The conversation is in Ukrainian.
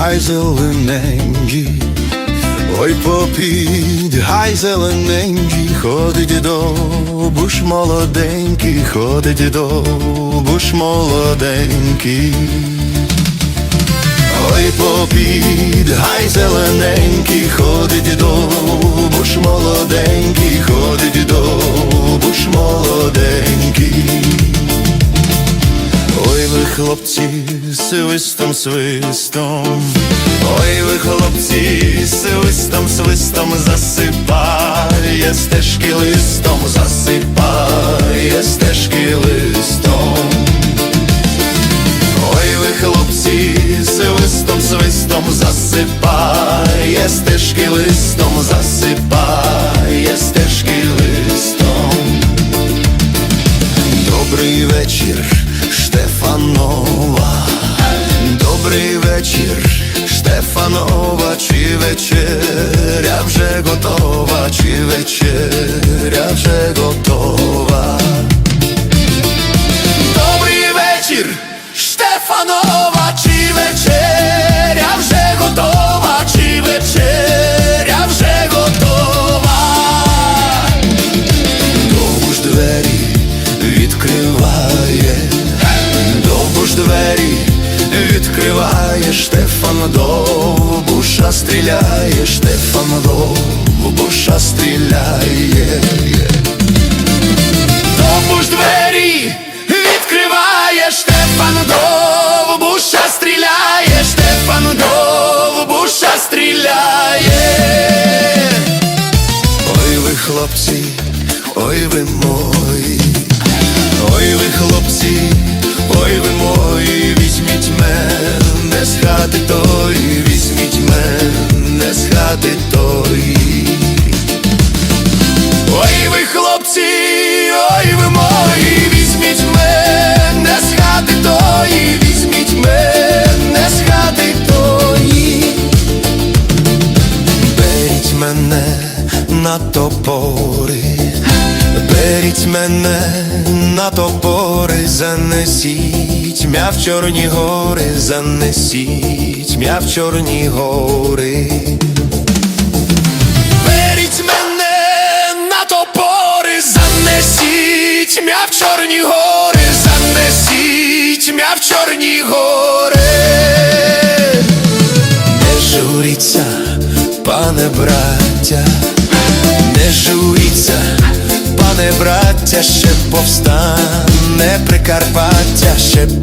гай зелененький, ой попід гай зелененький, ходить довбуш молоденький, ходить довбуш молоденький. Ой попід гай зелененький, ходить довбуш молоденький, ходить свистом, свистом, ой ви хлопці, свистом, свистом засипає стежки листом, засипає стежки листом. Ой ви хлопці, свистом, свистом засипає стежки листом, засипає стежки листом. Добрий вечір, Штефанова. wycieria, przegotować i wycieria, przegotować Штефан довбуша стріляє, Штефан довбуша стріляє. Довбуш двері відкриває, Штефан довбуша стріляє, Штефан довбуша стріляє. Ой ви хлопці, ой ви мої, на топори, беріть мене на топори, занесіть м'я в чорні гори, занесіть м'я в чорні гори. Беріть мене на топори, занесіть м'я в чорні гори, занесіть м'я в чорні гори. Не журіться, пане браття, ще повстане Прикарпаття, ще